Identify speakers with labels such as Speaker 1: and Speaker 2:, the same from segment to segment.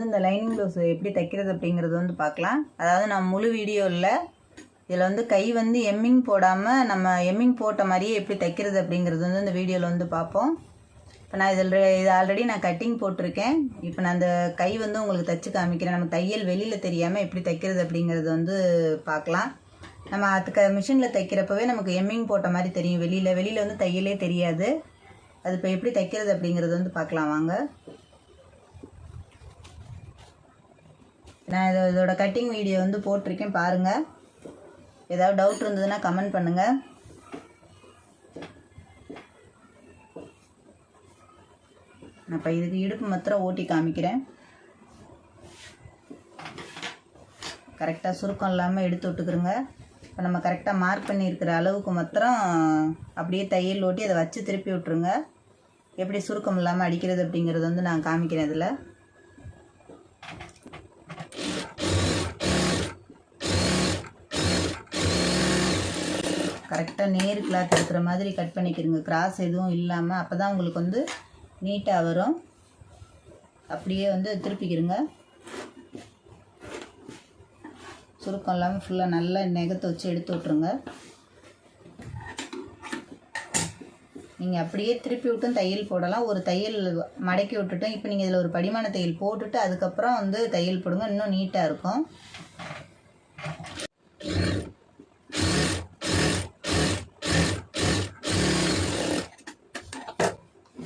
Speaker 1: வந்து இந்த lining blouse எப்படி தைக்கிறது அப்படிங்கிறது வந்து பார்க்கலாம். அதாவது நான் முழு வீடியோ இல்லை இதில் வந்து கை வந்து எம்மிங் போடாமல் நம்ம எம்மிங் போட்ட மாதிரியே எப்படி தைக்கிறது அப்படிங்கிறது வந்து இந்த வீடியோவில் வந்து பார்ப்போம். இப்போ நான் இதில் இது ஆல்ரெடி நான் கட்டிங் போட்டிருக்கேன். இப்போ நான் அந்த கை வந்து உங்களுக்கு தைச்சு காமிக்கிறேன். நம்ம தையல் வெளியில் தெரியாமல் எப்படி தைக்கிறது அப்படிங்கிறது வந்து பார்க்கலாம். நம்ம அதுக்கு மிஷினில் தைக்கிறப்பவே நமக்கு எம்மிங் போட்ட மாதிரி தெரியும். வெளியில் வெளியில் வந்து தையலே தெரியாது. அது இப்போ எப்படி தைக்கிறது அப்படிங்கிறது வந்து பார்க்கலாம் வாங்க. நான் இதோ இதோட கட்டிங் வீடியோ வந்து போட்டிருக்கேன் பாருங்கள் ஏதாவது டவுட் இருந்ததுன்னா கமெண்ட் பண்ணுங்கள் நான் இப்போ இதுக்கு இடுப்பு மாத்திரம் ஓட்டி காமிக்கிறேன். கரெக்டாக சுருக்கம் இல்லாமல் எடுத்து விட்டுக்கிறோங்க இப்போ நம்ம கரெக்டாக மார்க் பண்ணியிருக்கிற அளவுக்கு மாத்திரம் அப்படியே தையல் ஓட்டி அதை வச்சு திருப்பி விட்ருங்க எப்படி சுருக்கம் இல்லாமல் அடிக்கிறது அப்படிங்கிறது வந்து நான் காமிக்கிறேன் இதில். கரெக்டாக நேர் கிளாத் இருக்கிற மாதிரி கட் பண்ணிக்கிறங்க கிராஸ் எதுவும் இல்லாமல் அப்போ தான் உங்களுக்கு வந்து நீட்டாக வரும். அப்படியே வந்து திருப்பிக்கிறங்க சுருக்கம் இல்லாமல் ஃபுல்லாக நல்லா நெகத்தை வச்சு எடுத்து விட்ருங்க நீங்கள் அப்படியே திருப்பி விட்டும் தையல் போடலாம். ஒரு தையல் மடக்கி விட்டுட்டும். இப்போ நீங்கள் இதில் ஒரு படிமான தையல் போட்டுட்டு அதுக்கப்புறம் வந்து தையல் போடுங்க. இன்னும் நீட்டாக இருக்கும்.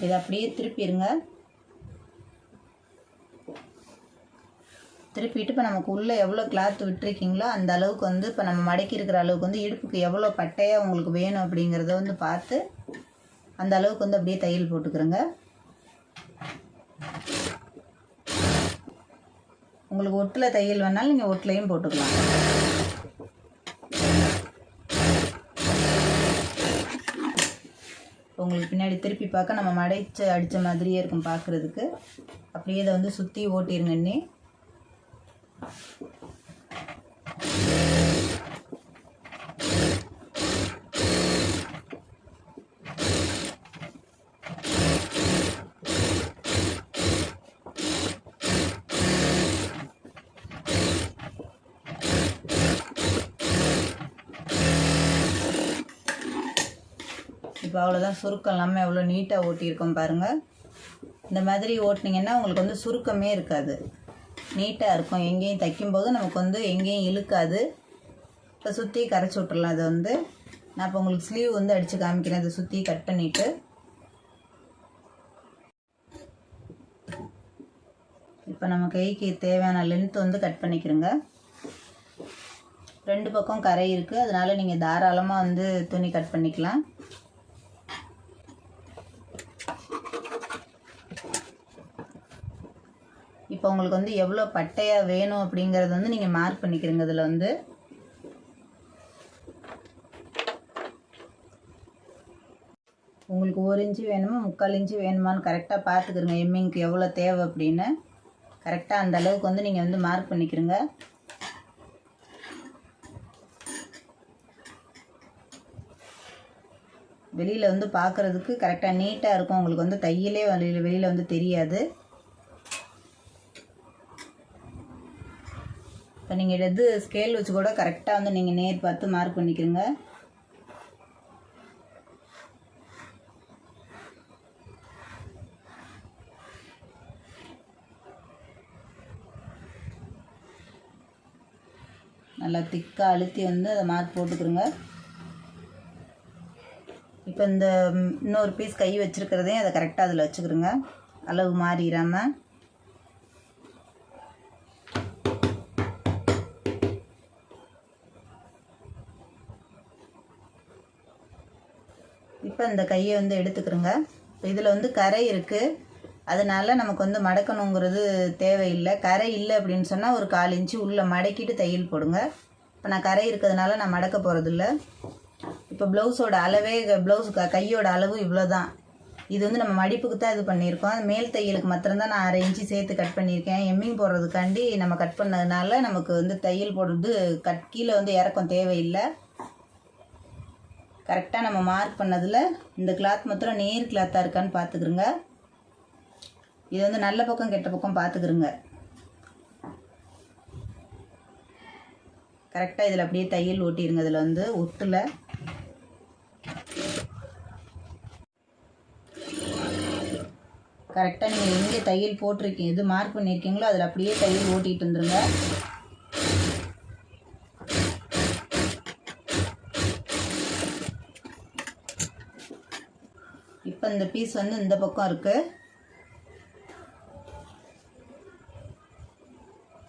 Speaker 1: இதை அப்படியே திருப்பிடுங்க திருப்பிட்டு இப்போ நமக்கு உள்ளே எவ்வளோ கிளாத் விட்டுருக்கீங்களோ அந்த அளவுக்கு வந்து இப்போ நம்ம மடக்கி இருக்கிற அளவுக்கு வந்து இடுப்புக்கு எவ்வளோ பட்டையாக உங்களுக்கு வேணும் அப்படிங்கிறத வந்து பார்த்து அந்த அளவுக்கு வந்து அப்படியே தையல் போட்டுக்கிறோங்க. உங்களுக்கு ஒட்டில் தையல் வேணாலும் நீங்கள் ஒட்டிலையும் போட்டுக்கலாம். உங்களுக்கு பின்னாடி திருப்பி பார்க்க நம்ம மடைச்சு அடித்த மாதிரியே இருக்கும் பார்க்குறதுக்கு. அப்படியே இதை வந்து சுற்றி ஓட்டிருங்க இப்போ அவ்வளோதான் சுருக்கம் இல்லாமல் எவ்வளோ நீட்டாக ஓட்டியிருக்கோம் பாருங்கள் இந்த மாதிரி ஓட்டினீங்கன்னா உங்களுக்கு வந்து சுருக்கமே இருக்காது. நீட்டாக இருக்கும். எங்கேயும் தைக்கும்போது நமக்கு வந்து எங்கேயும் இழுக்காது. இப்போ சுற்றி கரைச்சி விட்றலாம் அதை வந்து நான் இப்போ உங்களுக்கு ஸ்லீவ் வந்து அடித்து காமிக்கிறேன். அதை சுற்றி கட் பண்ணிவிட்டு இப்போ நம்ம கைக்கு தேவையான லென்த் வந்து கட் பண்ணிக்கிறோங்க. ரெண்டு பக்கம் கரை இருக்குது அதனால் நீங்கள் தாராளமாக வந்து துணி கட் பண்ணிக்கலாம். இப்போ உங்களுக்கு வந்து எவ்வளோ பட்டையாக வேணும் அப்படிங்கிறது வந்து நீங்கள் மார்க் பண்ணிக்கிறீங்க இதில் வந்து. உங்களுக்கு ஒரு இன்ச்சு வேணுமா முக்கால் இன்ச்சு வேணுமான்னு கரெக்டாக பார்த்துக்கிறங்க எம்மிங்க்கு எவ்வளோ தேவை அப்படின்னு. கரெக்டாக அந்த அளவுக்கு வந்து நீங்கள் வந்து மார்க் பண்ணிக்கிறங்க. வெளியில் வந்து பார்க்குறதுக்கு கரெக்டாக நீட்டாக இருக்கும். உங்களுக்கு வந்து தையலே வெளியில் வெளியில் வந்து தெரியாது. இப்போ நீங்கள் எது ஸ்கேல் வச்சு கூட கரெக்டாக வந்து நீங்கள் நேர் பார்த்து மார்க் பண்ணிக்கிறங்க. நல்லா திக்காக அழுத்தி வந்து அதை மார்க் போட்டுக்கிறோங்க. இப்போ இந்த இன்னொரு பீஸ் கை வச்சுருக்கிறதையும் அதை கரெக்டாக அதில் வச்சுக்கிறோங்க. அளவு மாறிடாமல் இப்போ இந்த கையை வந்து எடுத்துக்கிறோங்க. இப்போ இதில் வந்து கரை இருக்குது அதனால நமக்கு வந்து மடக்கணுங்கிறது தேவையில்லை. கரை இல்லை அப்படின்னு சொன்னால் ஒரு கால் இன்ச்சு உள்ளே மடக்கிட்டு தையல் போடுங்க. இப்போ நான் கரை இருக்கிறதுனால நான் மடக்க போகிறதில்ல இப்போ ப்ளவுஸோட அளவே ப்ளவுஸ் கையோட அளவு இவ்வளோ தான் இது வந்து நம்ம மடிப்புக்கு தான் இது பண்ணியிருக்கோம். மேல் தையலுக்கு மாத்திரம்தான் நான் அரை இன்ச்சு சேர்த்து கட் பண்ணியிருக்கேன். எம்மிங் போடுறதுக்காண்டி நம்ம கட் பண்ணதுனால நமக்கு வந்து தையல் போடுறது கட் கீழே வந்து இறக்கம் தேவையில்லை. கரெக்டாக நம்ம மார்க் பண்ணதில் இந்த கிளாத் மொத்தம் நேர் கிளாத்தாக இருக்கான்னு பார்த்துக்குருங்க. இது வந்து நல்ல பக்கம் கெட்ட பக்கம் பார்த்துக்குருங்க. கரெக்டாக இதில் அப்படியே தையல் ஓட்டிடுங்க இதில் வந்து ஒட்டில். கரெக்டாக நீங்கள் எங்கே தையல் போட்டிருக்கீங்க இது மார்க் பண்ணியிருக்கீங்களோ அதில் அப்படியே தையல் ஓட்டிகிட்டு வந்துருங்க. அந்த பீஸ் வந்து இந்த பக்கம் இருக்குது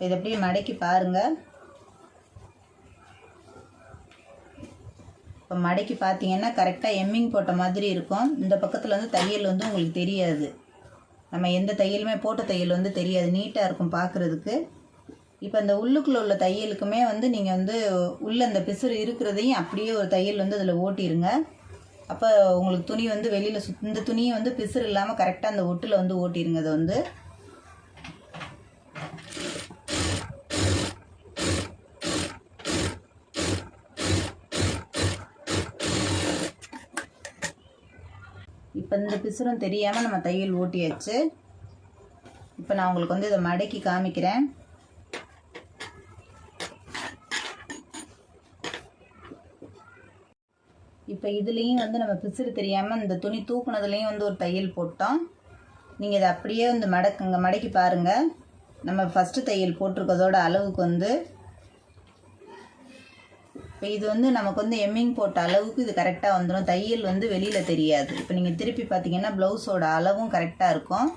Speaker 1: இதை அப்படியே மடக்கி பாருங்கள் இப்போ மடக்கி பார்த்தீங்கன்னா கரெக்டாக எம்மிங் போட்ட மாதிரி இருக்கும். இந்த பக்கத்தில் வந்து தையல் வந்து உங்களுக்கு தெரியாது. நம்ம எந்த தையலுமே போட்ட தையல் வந்து தெரியாது. நீட்டாக இருக்கும் பார்க்குறதுக்கு இப்போ இந்த உள்ளுக்குள்ளே உள்ள தையலுக்குமே வந்து நீங்கள் வந்து உள்ளே அந்த பிசுறு இருக்கிறதையும் அப்படியே ஒரு தையல் வந்து அதில் ஓட்டிடுங்க அப்போ உங்களுக்கு துணி வந்து வெளியில் சுத் இந்த துணியை வந்து பிசுறு இல்லாமல் கரெக்டாக அந்த ஒட்டில் வந்து ஓட்டிடுங்க அதை வந்து. இப்போ இந்த பிசுறும் தெரியாமல் நம்ம தையல் ஓட்டியாச்சு. இப்போ நான் உங்களுக்கு வந்து இதை மடக்கி காமிக்கிறேன். இப்போ இதுலேயும் வந்து நம்ம பிசுறு தெரியாமல் இந்த துணி தூக்குனதுலேயும் வந்து ஒரு தையல் போட்டோம். நீங்கள் இதை அப்படியே வந்து மடக்குங்க. மடக்கி பாருங்கள் நம்ம ஃபஸ்ட்டு தையல் போட்டிருக்கதோட அளவுக்கு வந்து இப்போ இது வந்து நமக்கு வந்து எம்மிங் போட்ட அளவுக்கு இது கரெக்டாக வந்துடும் தையல் வந்து வெளியில் தெரியாது. இப்போ நீங்கள் திருப்பி பார்த்தீங்கன்னா ப்ளவுஸோட அளவும் கரெக்டாக இருக்கும்.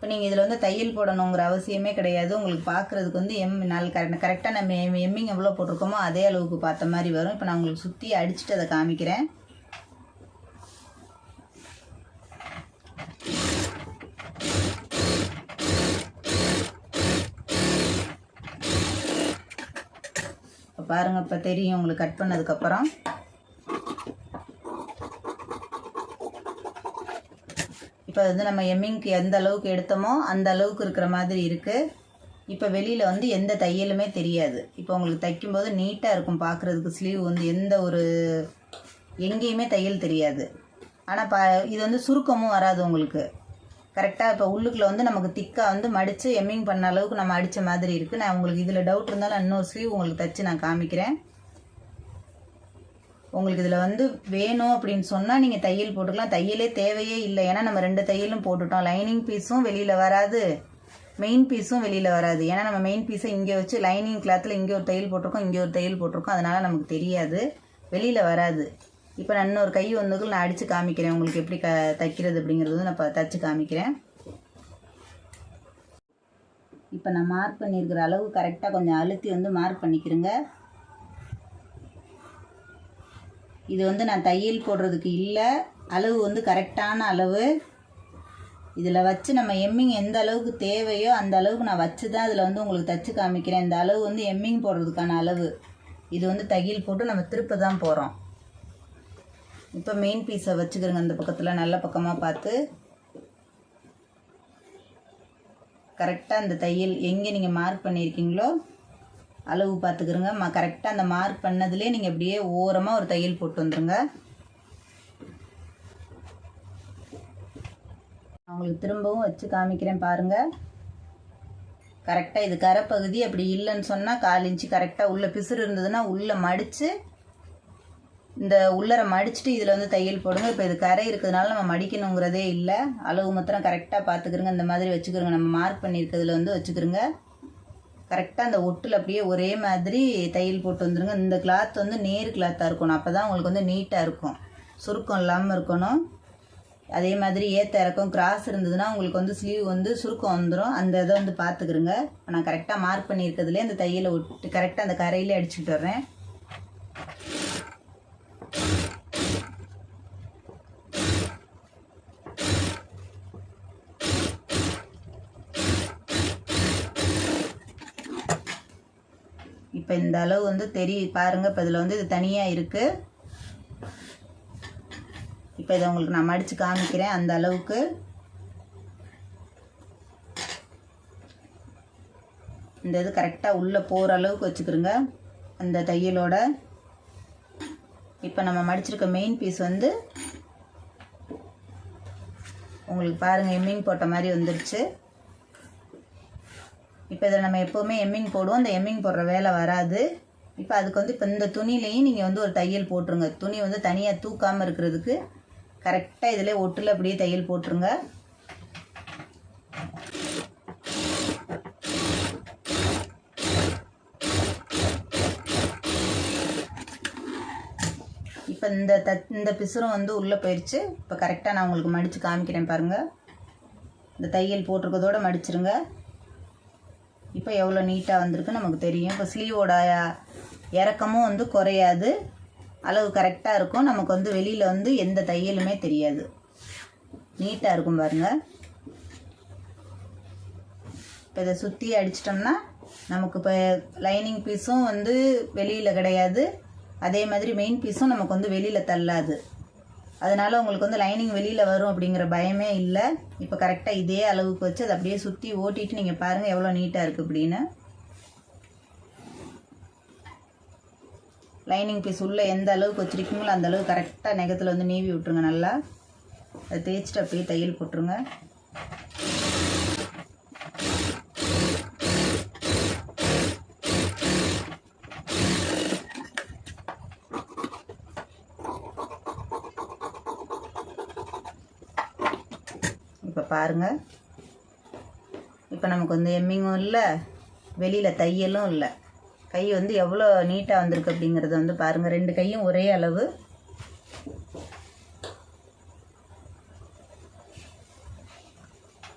Speaker 1: இப்போ நீங்கள் இதில் வந்து தையல் போடணுங்கிற அவசியமே கிடையாது. உங்களுக்கு பார்க்குறதுக்கு வந்து எம் நாள் கரெக்ட் கரெக்டாக நம்ம எம் எம்மிங் எவ்வளோ போட்டிருக்கோமோ அதே அளவுக்கு பார்த்த மாதிரி வரும். இப்போ நான் உங்களுக்கு சுற்றி அடிச்சுட்டு அதை காமிக்கிறேன். இப்போ பாருங்கள் இப்போ தெரியும் உங்களுக்கு கட் பண்ணதுக்கப்புறம் இப்போ வந்து நம்ம எம்மிங்க்கு எந்த அளவுக்கு எடுத்தோமோ அந்த அளவுக்கு இருக்கிற மாதிரி இருக்குது இப்போ வெளியில் வந்து எந்த தையலுமே தெரியாது. இப்போ உங்களுக்கு தைக்கும்போது நீட்டாக இருக்கும் பார்க்குறதுக்கு ஸ்லீவ் வந்து எந்த ஒரு எங்கேயுமே தையல் தெரியாது. ஆனால் பா இது வந்து சுருக்கமும் வராது உங்களுக்கு. கரெக்டாக இப்போ உள்ளுக்குள்ளே வந்து நமக்கு திக்காக வந்து மடித்து எம்மிங் பண்ண அளவுக்கு நம்ம அடித்த மாதிரி இருக்குது நான் உங்களுக்கு இதில் டவுட் இருந்தாலும் இன்னொரு ஸ்லீவ் உங்களுக்கு தைச்சு நான் காமிக்கிறேன். உங்களுக்கு இதில் வந்து வேணும் அப்படின்னு சொன்னால் நீங்கள் தையல் போட்டுக்கலாம். தையலே தேவையே இல்லை. ஏன்னா நம்ம ரெண்டு தையலும் போட்டுட்டோம். லைனிங் பீஸும் வெளியில் வராது. மெயின் பீஸும் வெளியில் வராது. ஏன்னா நம்ம மெயின் பீஸை இங்கே வச்சு லைனிங் கிளாத்தில் இங்கே ஒரு தையல் போட்டிருக்கோம் இங்கே ஒரு தையல் போட்டிருக்கோம். அதனால் நமக்கு தெரியாது. வெளியில் வராது. இப்போ நான் இன்னொரு கை வந்துக்குள் நான் அடித்து காமிக்கிறேன். உங்களுக்கு எப்படி க தைக்கிறது அப்படிங்கிறது நான் இப்போ தைச்சி காமிக்கிறேன். இப்போ நான் மார்க் பண்ணியிருக்கிற அளவு கரெக்டாக கொஞ்சம் அழுத்தி வந்து மார்க் பண்ணிக்கிறேங்க இது வந்து நான் தையல் போடுறதுக்கு இல்லை. அளவு வந்து கரெக்டான அளவு. இதில் வச்சு நம்ம எம்மிங் எந்த அளவுக்கு தேவையோ அந்த அளவுக்கு நான் வச்சு தான் அதில் வந்து உங்களுக்கு தச்சு காமிக்கிறேன். இந்த அளவு வந்து எம்மிங் போடுறதுக்கான அளவு. இது வந்து தையல் போட்டு நம்ம திருப்ப தான் போகிறோம் இப்போ மெயின் பீஸை வச்சுக்கிறோங்க. அந்த பக்கத்தில் நல்ல பக்கமாக பார்த்து. கரெக்டாக அந்த தையல் எங்கே நீங்கள் மார்க் பண்ணியிருக்கீங்களோ அளவு பார்த்துக்கிறோங்க. ம கரெக்டாக அந்த மார்க் பண்ணதுலேயே நீங்கள் அப்படியே ஓரமாக ஒரு தையல் போட்டு வந்துருங்க. அவங்களுக்கு உங்களுக்கு திரும்பவும் வச்சு காமிக்கிறேன் பாருங்கள் கரெக்டாக இது கரைப்பகுதி அப்படி இல்லைன்னு சொன்னால் கால் இன்ச்சு கரெக்டாக உள்ளே பிசுறு இருந்ததுன்னா உள்ளே மடித்து இந்த உள்ளரை மடிச்சுட்டு இதில் வந்து தையல் போடுங்க. இப்போ இது கரை இருக்கிறதுனால நம்ம மடிக்கணுங்கிறதே இல்லை. அளவு மாத்திரம் கரெக்டாக பார்த்துக்கிறோங்க. இந்த மாதிரி வச்சுக்கிறோங்க. நம்ம மார்க் பண்ணியிருக்கிறதுல வந்து வச்சுக்கிறோங்க. கரெக்டாக அந்த ஒட்டில் அப்படியே ஒரே மாதிரி தையல் போட்டு வந்துடுங்க இந்த கிளாத் வந்து நேர் கிளாத்தாக இருக்கணும். அப்போ தான் உங்களுக்கு வந்து நீட்டாக இருக்கும். சுருக்கம் இல்லாமல் இருக்கணும். அதே மாதிரி ஏற்ற இறக்கம் கிராஸ் இருந்ததுன்னா உங்களுக்கு வந்து ஸ்லீவ் வந்து சுருக்கம் வந்துடும் அந்த இதை வந்து பார்த்துக்கிறோங்க நான் கரெக்டாக மார்க் பண்ணியிருக்கிறதுலே அந்த தையலை விட்டு கரெக்டாக அந்த கரையிலே அடிச்சுட்டு வர்றேன். இப்போ இந்த அளவு வந்து தெரிய பாருங்கள் இப்போ இதில் வந்து இது தனியாக இருக்குது இப்போ இதை உங்களுக்கு நான் மடித்து காமிக்கிறேன் அந்த அளவுக்கு. இந்த இது கரெக்டாக உள்ளே போகிற அளவுக்கு வச்சுக்கிறோங்க அந்த தையலோட. இப்போ நம்ம மடிச்சிருக்க மெயின் பீஸ் வந்து உங்களுக்கு பாருங்கள் எம்மிங் போட்ட மாதிரி வந்துருச்சு. இப்போ இதில் நம்ம எப்போவுமே எம்மிங் போடுவோம். அந்த எம்மிங் போடுற வேலை வராது. இப்போ அதுக்கு வந்து இப்போ இந்த துணிலையும் நீங்கள் வந்து ஒரு தையல் போட்டுருங்க. துணி வந்து தனியாக தூக்காமல் இருக்கிறதுக்கு கரெக்டாக இதில் ஒட்டில் அப்படியே தையல் போட்டுருங்க. இப்போ இந்த த இந்த பிசுரம் வந்து உள்ளே போயிடுச்சு இப்போ கரெக்டாக நான் உங்களுக்கு மடித்து காமிக்கிறேன் பாருங்கள் இந்த தையல் போட்டிருக்கதோடு மடிச்சிருங்க. இப்போ எவ்வளோ நீட்டாக வந்திருக்கு நமக்கு தெரியும். இப்போ ஸ்லீவோட இறக்கமும் வந்து குறையாது. அளவு கரெக்டாக இருக்கும். நமக்கு வந்து வெளியில் வந்து எந்த தையலுமே தெரியாது. நீட்டாக இருக்கும் பாருங்கள் இப்போ இதை சுற்றி அடிச்சிட்டோம்னா நமக்கு இப்போ லைனிங் பீஸும் வந்து வெளியில் கிடையாது. அதே மாதிரி மெயின் பீஸும் நமக்கு வந்து வெளியில் தள்ளாது. அதனால உங்களுக்கு வந்து லைனிங் வெளியில் வரும் அப்படிங்கிற பயமே இல்லை. இப்போ கரெக்டாக இதே அளவுக்கு வச்சு அதை அப்படியே சுற்றி ஓட்டிட்டு நீங்கள் பாருங்கள் எவ்வளோ நீட்டாக இருக்குது அப்படின்னு. லைனிங் பீஸ் உள்ளே எந்த அளவுக்கு வச்சுருக்கீங்களோ அந்த அளவுக்கு கரெக்டாக நெகத்தில் வந்து நீவி விட்ருங்க நல்லா. அதை தேய்ச்சிட்டு அப்படியே தையல் போட்டுருங்க. இப்போ பாருங்கள் இப்போ நமக்கு வந்து எம்மிங்கும் இல்லை வெளியில் தையலும் இல்லை. கை வந்து எவ்வளோ நீட்டாக வந்திருக்கு அப்படிங்கிறத வந்து பாருங்கள் ரெண்டு கையும் ஒரே அளவு.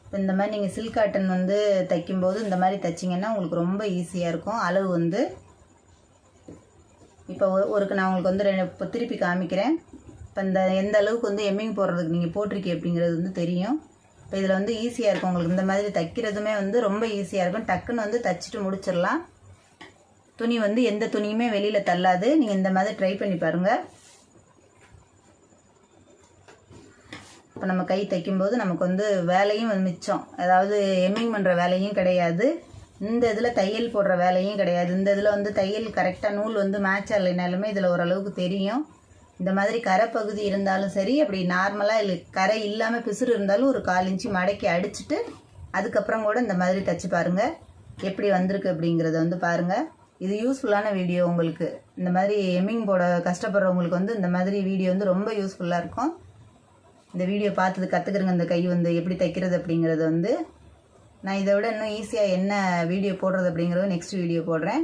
Speaker 1: இப்போ இந்த மாதிரி நீங்கள் சில்க் காட்டன் வந்து தைக்கும்போது இந்த மாதிரி தைச்சிங்கன்னா உங்களுக்கு ரொம்ப ஈஸியாக இருக்கும். அளவு வந்து இப்போ ஒருக்கு நான் உங்களுக்கு வந்து ரெண்டு இப்போ திருப்பி காமிக்கிறேன். இப்போ இந்த எந்த அளவுக்கு வந்து எம்மிங் போடுறதுக்கு நீங்கள் போட்டிருக்கீங்க அப்படிங்கிறது வந்து தெரியும். இப்போ இதில் வந்து ஈஸியாக இருக்கும். உங்களுக்கு இந்த மாதிரி தைக்கிறதுமே வந்து ரொம்ப ஈஸியாக இருக்கும். டக்குன்னு வந்து தைச்சிட்டு முடிச்சிடலாம். துணி வந்து எந்த துணியுமே வெளியில் தள்ளாது. நீங்கள் இந்த மாதிரி ட்ரை பண்ணி பாருங்கள் இப்போ நம்ம கை தைக்கும்போது நமக்கு வந்து வேலையும் மிச்சம். அதாவது எம்மிங் பண்ணுற வேலையும் கிடையாது. இந்த இதில் தையல் போடுற வேலையும் கிடையாது. இந்த இதில் வந்து தையல் கரெக்டாக நூல் வந்து மேட்ச் ஆகலைனாலுமே இதில் ஓரளவுக்கு தெரியும். இந்த மாதிரி கரை பகுதி இருந்தாலும் சரி அப்படி நார்மலாக இல்லை கரை இல்லாமல் பிசுறு இருந்தாலும் ஒரு கால் இன்ச்சு மடக்கி அடிச்சுட்டு அதுக்கப்புறம் கூட இந்த மாதிரி தைச்சு பாருங்கள் எப்படி வந்திருக்கு அப்படிங்கிறத வந்து பாருங்கள் இது யூஸ்ஃபுல்லான வீடியோ உங்களுக்கு. இந்த மாதிரி எம்மிங் போட கஷ்டப்படுறவங்களுக்கு வந்து இந்த மாதிரி வீடியோ வந்து ரொம்ப யூஸ்ஃபுல்லாக இருக்கும். இந்த வீடியோ பார்த்தது கற்றுக்குறங்க இந்த கை வந்து எப்படி தைக்கிறது அப்படிங்கிறது வந்து நான் இதை விட இன்னும் ஈஸியாக என்ன வீடியோ போடுறது அப்படிங்கிறத நெக்ஸ்ட் வீடியோ போடுறேன்.